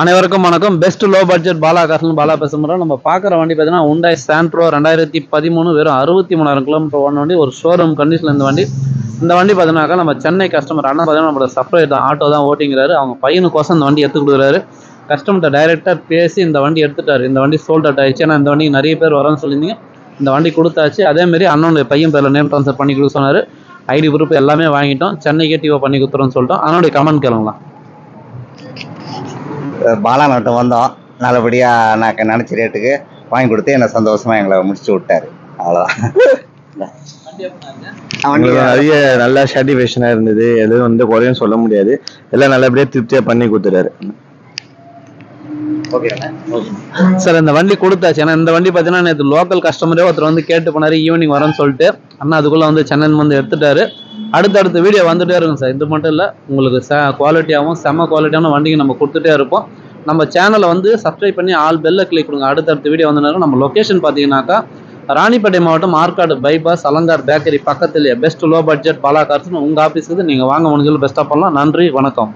அனைவருக்கும் வணக்கம். Best low budget Bala காசுன்னு பாலா பேசுகிறோம் நம்ம பார்க்குற வண்டி பார்த்தீங்கன்னா உண்டாய் சாண்ட்ரோ ரெண்டாயிரத்தி பதிமூணு வெறும் அறுபத்தி மூணாயிரம் கிலோமீட்டர் ஓன வண்டி. ஒரு ஷோரூம் கண்டிஷனில் இந்த வண்டி. இந்த வண்டி பார்த்தீங்கன்னாக்கா நம்ம சென்னை கஸ்டமர் அண்ணன் பார்த்தீங்கன்னா நம்மளோட சப்ளைட் தான். ஆட்டோ தான் ஓட்டிங்கிறாரு. அவங்க பையனுக்கோசம் இந்த வண்டி எடுத்து கொடுக்குறாரு. கஸ்டமர்கிட்ட டைரெக்டாக பேசி இந்த வண்டி எடுத்துட்டாரு. இந்த வண்டி சோல்ட் அவுட் ஆயிடுச்சு. ஏன்னா இந்த வண்டிக்கு நிறைய பேர் வரேன்னு சொல்லியிருந்தீங்க. இந்த வண்டி கொடுத்தாச்சு. அதேமாரி அண்ணனுடைய பையன் பேரில் நேம் ட்ரான்ஸ்ஃபர் பண்ணி கொடுக்க சொன்னார். ஐடி ப்ரூஃப் எல்லாமே வாங்கிட்டோம். சென்னைக்கே டிஓ பண்ணி கொடுத்துறோம்னு சொல்லிட்டோம். அண்ணனுடைய கமெண்ட் கேளுங்களா பாலா மட்டும் வந்தோம். நல்லபடியாக நான் நினச்ச ரேட்டுக்கு வாங்கி கொடுத்து என்னை சந்தோஷமாக எங்களை முடிச்சு விட்டாரு. உங்களுக்கு நிறைய நல்ல சாட்டிஸ்ஃபேக்ஷனாக இருந்தது. எதுவும் வந்து குறையும் சொல்ல முடியாது. எல்லாம் நல்லபடியாக திருப்தியாக பண்ணி கொடுத்துட்டாரு. சார் இந்த வண்டி கொடுத்தாச்சு. ஏன்னா இந்த வண்டி பார்த்தீங்கன்னா நேற்று லோக்கல் கஸ்டமரே ஒருத்தர் வந்து கேட்டு போனாரு ஈவினிங் வரேன்னு சொல்லிட்டு. அண்ணா அதுக்குள்ளே வந்து சென்னை வந்து எடுத்துட்டாரு. அடுத்தடுத்த வீடியோ வந்துகிட்டே இருக்கும் சார் இது மட்டும் இல்லை உங்களுக்கு ச குவாலிட்டியாகவும் செம குவாலிட்டியான வண்டிக்கு நம்ம கொடுத்துட்டே இருப்போம். நம்ம சேனலை வந்து சப்ஸ்கிரைப் பண்ணி ஆல் பெல்ல கிளிக் கொடுங்க. அடுத்தடுத்த வீடியோ வந்து நம்ம லொக்கேஷன் பார்த்தீங்கன்னாக்கா ராணிப்பேட்டை மாவட்டம் ஆற்காடு பைபாஸ் அலங்கார் பேக்கரி பக்கத்துலேயே பெஸ்ட் லோ பட்ஜெட் பாலா கார்ஸ்னு உங்கள் ஆஃபீஸுக்கு நீங்கள் வாங்க முடிஞ்சது பெஸ்ட்டாக பண்ணலாம். நன்றி வணக்கம்.